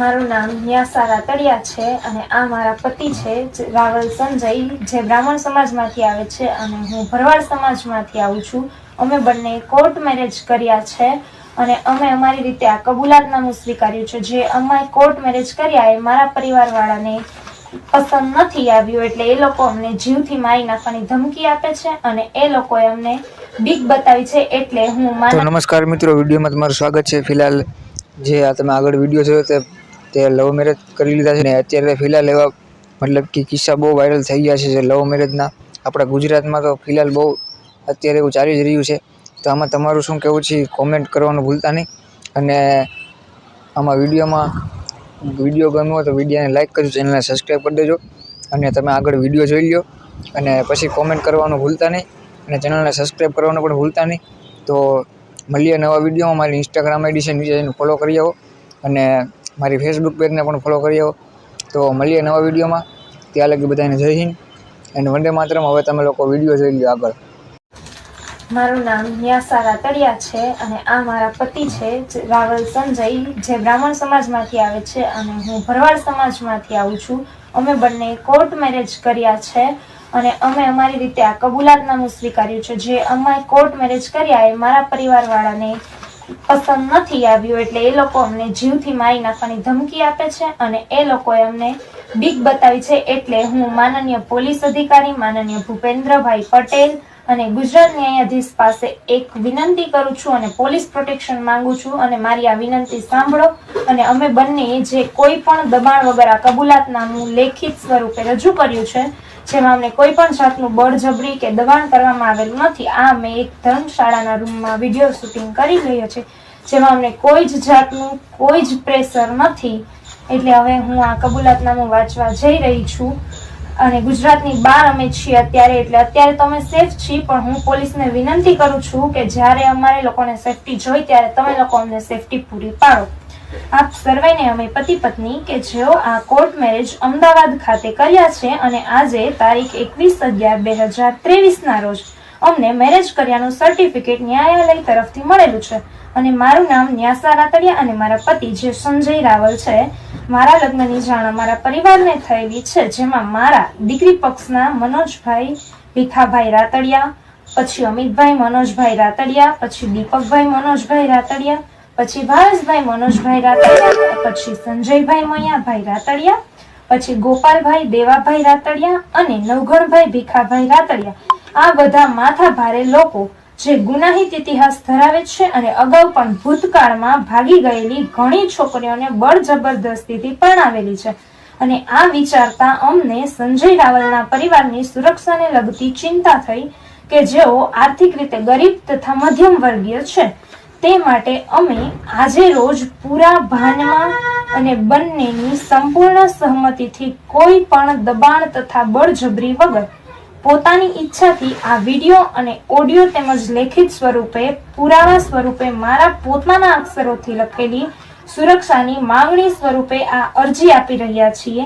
મારું નામ ન્યાસા રાતડિયા છે અને આ મારા પતિ છે રાવલ સંજય જે બ્રાહ્મણ સમાજમાંથી આવે છે અને હું ભરવાડ સમાજમાંથી આવું છું. અમે બંને કોર્ટ મેરેજ કર્યા છે અને અમે અમારી રીતે આ કબૂલાતનામું સ્વીકાર્યું છે. જે અમે કોર્ટ મેરેજ કર્યા એ મારા પરિવારવાળાને પસંદ નથી આવ્યું એટલે એ લોકો અમને જીવથી મારી નાખવાની ધમકી આપે છે અને એ લોકોએ અમને બીક બતાવી છે એટલે હું નમસ્કાર મિત્રો વિડીયોમાં તમારું સ્વાગત છે. ફિલહાલ જે આ તમે આગળ વીડિયો જોયો તે તે લવ મેરેજ કરી લીધા છે ને અત્યારે ફિલહાલ એવા મતલબ કે કિસ્સા બહુ વાયરલ થઈ ગયા છે જે લવ મેરેજના આપણા ગુજરાતમાં તો ફિલહાલ બહુ અત્યારે એવું ચાલી જ રહ્યું છે. તો આમાં તમારું શું કહેવું છે કોમેન્ટ કરવાનું ભૂલતા નહીં. અને આમાં વિડીયોમાં વીડિયો ગમ્યો તો વિડીયોને લાઇક કરજો ચેનલને સબસ્ક્રાઈબ કરી દેજો. અને તમે આગળ વીડિયો જોઈ લો અને પછી કોમેન્ટ કરવાનું ભૂલતા નહીં. અને ચેનલને સબસ્ક્રાઈબ કરવાનું પણ ભૂલતા નહીં. તો મળીએ નવા વિડીયોમાં મારી ઇન્સ્ટાગ્રામ આઈડી છે નીચે જઈને ફોલો કરી આવો. અને મારી ફેસબુક પેજને પણ ફોલો કરી આવો. તો મળીએ નવા વિડીયોમાં ત્યાં લગી બધાને જય હિન્દ એન્ડ વંદે માતરમ. હવે તમે લોકો વીડિયો જોઈ લો આગળ. મારું નામ ન્યાસા રાતડિયા છે અને આ મારા પતિ છે રાવલ સંજય, જે બ્રાહ્મણ સમાજમાંથી આવે છે અને હું ભરવાડ સમાજમાંથી આવું છું. અમે બંને કોર્ટ મેરેજ કર્યા છે અને અમે અમારી રીતે આ કબૂલાતનામું સ્વીકાર્યું છે. જે અમે કોર્ટ મેરેજ કર્યા એ મારા પરિવારવાળાને પસંદ નથી આવ્યું એટલે એ લોકો અમને જીવથી મારી નાખવાની ધમકી આપે છે અને એ લોકોએ અમને બીક બતાવી છે એટલે હું માનનીય પોલીસ અધિકારી, માનનીય ભૂપેન્દ્રભાઈ પટેલ અને ગુજરાત ન્યાયાધીશ પાસે એક વિનંતી કરું છું અને પોલીસ પ્રોટેક્શન માંગુ છું અને મારી આ વિનંતી સાંભળો અને અમે બંને જે કોઈ પણ દબાણ વગર આ કબૂલાતનામું લેખિત સ્વરૂપે રજૂ કર્યું છે જેમાં અમને કોઈ પણ જાતનું બળજબરી કે દબાણ કરવામાં આવેલું નથી. આ અમે એક ધર્મશાળાના રૂમમાં વીડિયો શૂટિંગ કરી રહ્યો છે, જેમાં અમને કોઈ જ જાતનું કોઈ જ પ્રેશર નથી. એટલે હવે હું આ કબૂલાતનામું વાંચવા જઈ રહી છું અને ગુજરાતની બહાર અમે છીએ અત્યારે, એટલે અત્યારે તો અમે સેફ છીએ, પણ હું પોલીસને વિનંતી કરું છું કે જ્યારે અમારે લોકોને સેફટી જોઈ, ત્યારે તમે લોકો અમને સેફટી પૂરી પાડો. આપ સર્વેને અમે પતિ પત્ની કે જેઓ આ કોર્ટ મેરેજ અમદાવાદ ખાતે કર્યા છે અને આજે તારીખ એકવીસ અગિયાર બે હજાર ત્રેવીસના રોજ અમને મેરેજ કર્યાનું સર્ટિફિકેટ ન્યાયાલય તરફથી મળેલું છે. અને મારું નામ ન્યાસા રાતડિયા અને મારા પતિ જે સંજય રાવલ છે, મારા લગ્નની જાણ અમારા પરિવારને થયેલી છે, જેમાં મારા દીકરી પક્ષના મનોજભાઈ, ભીખાભાઈ રાતડિયા, પછી અમિતભાઈ મનોજભાઈ રાતડિયા, પછી દીપકભાઈ મનોજભાઈ રાતડિયા પછી ભાવેશભાઈ મનોજભાઈ રાતડિયા, પછી સંજયભાઈ મૈયાભાઈ રાતડિયા, પછી ગોપાલભાઈ દેવાભાઈ રાતડિયા અને નવઘણભાઈ ભીખાભાઈ રાતડિયા. આ બધા માથા ભારે લોકો જે ગુનાહિત ઇતિહાસ ધરાવે છે અને અગાઉ પણ ભૂતકાળમાં ભાગી ગયેલી ઘણી છોકરીઓને બળ જબરદસ્તીથી પરણાવેલી છે. અને આ વિચારતા અમને સંજય રાવલના પરિવારની સુરક્ષાને લગતી ચિંતા થઈ કે જેઓ આર્થિક રીતે ગરીબ તથા મધ્યમ વર્ગીય છે. તે માટે અમે આજે રોજ પૂરા ભાનમાં અને બંનેની સંપૂર્ણ સહમતિથી કોઈ પણ દબાણ તથા બળજબરી વગર પોતાની ઈચ્છાથી આ વીડિયો અને ઓડિયો તેમજ લેખિત સ્વરૂપે, પુરાવા સ્વરૂપે મારા પોતાના અક્ષરોથી લખેલી સુરક્ષાની માંગણી સ્વરૂપે આ અરજી આપી રહ્યા છીએ.